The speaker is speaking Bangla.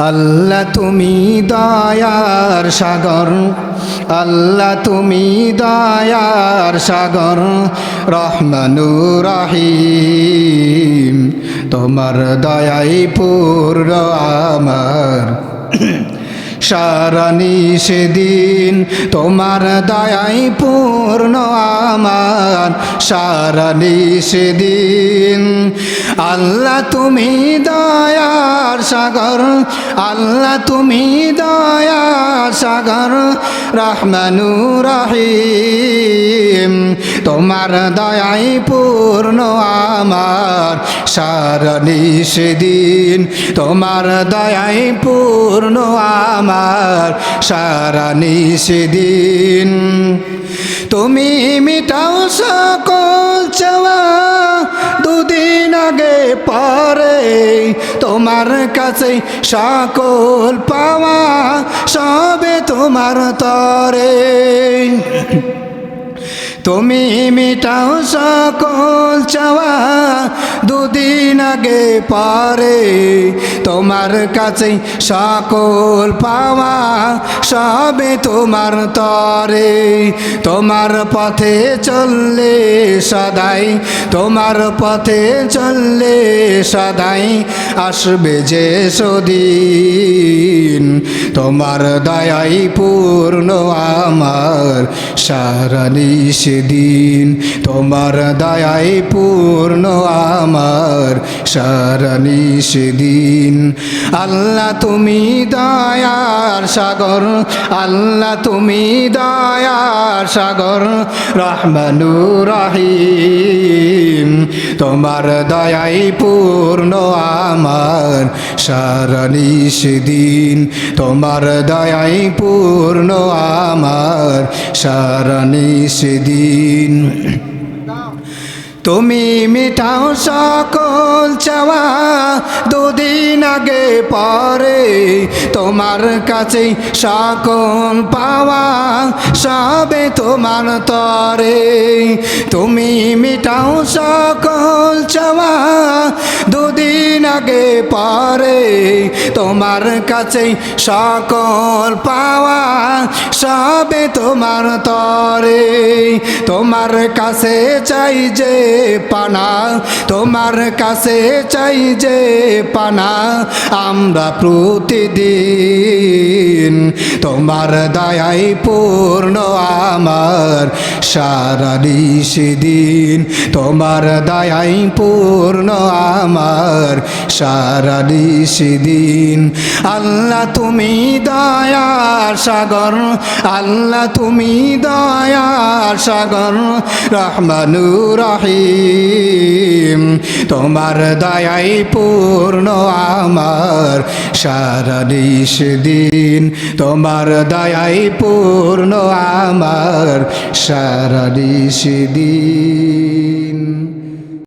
আল্লাহ তুমি দয়ার সাগর, আল্লাহ তুমি দয়ার সাগর, রহমানু রহিম। তোমার দয়াই পূর্ণ আমার। সারানি সেদিন তোমার দয়াই পূর্ণ আমার। সারানি সেদিন আল্লাহ তুমি দয়ার সাগর আল্লাহ তুমি দয়ার সাগর। রহমানু রহিম তোমার দয়াই পূর্ণ আমার সারানি সেদিন। তোমার দয়াই পূর্ণ আমার সারানি সেদিন। তুমি মিটাও সকল চাওয়া দুদিন আগে পরে। তোমার কাছে সকল পাওয়া সবে তোমার তরে। তুমি মিটাও সকল চাওয়া আগে পরে, তোমার কাছে সকল পাওয়া সবে তোমার তরে। তোমার পথে চললে সদাই, তোমার পথে চললে সদাই আসবে যে সদিন। তোমার দয়াই পূর্ণ আমার সারানি সেদিন তোমার দয়াই পূর্ণ আমার সেদিন আল্লাহ তুমি দয়ার সাগর, আল্লাহ তুমি দয়ার সাগর রহমানু রহিম। তোমার দয়াই পূর্ণ আমার সারানি সেদিন তোমার দয়াই পূর্ণ আমার সারানি সেদিন তুমি মিঠাও সকল চাওয়া, দুদিন আগে পরে তোমার কাছে সকল পাওয়া, সবে তোমার তরে। তুমি মিটাও সকল চাওয়া, দুদিন আগে পরে, তোমার কাছে সকল পাওয়া সবে তোমার তরে। তোমার কাছে চাই যে পানা, তোমার কাছে চাই যে পানা, আমরা প্রতিদিন তোমার দায়াই পূর্ণ আমার সারা দিন। তোমার দায়াই পূর্ণ আমার সারা দিন। আল্লাহ তুমি দয়ার সাগর, আল্লাহ তুমি দয়ার সাগর, রহমানু রহিম। তোমার দয়াই পূর্ণ আমার সারিস দিন। তোমার দয়াই পূর্ণ আমার সারিস সেদিন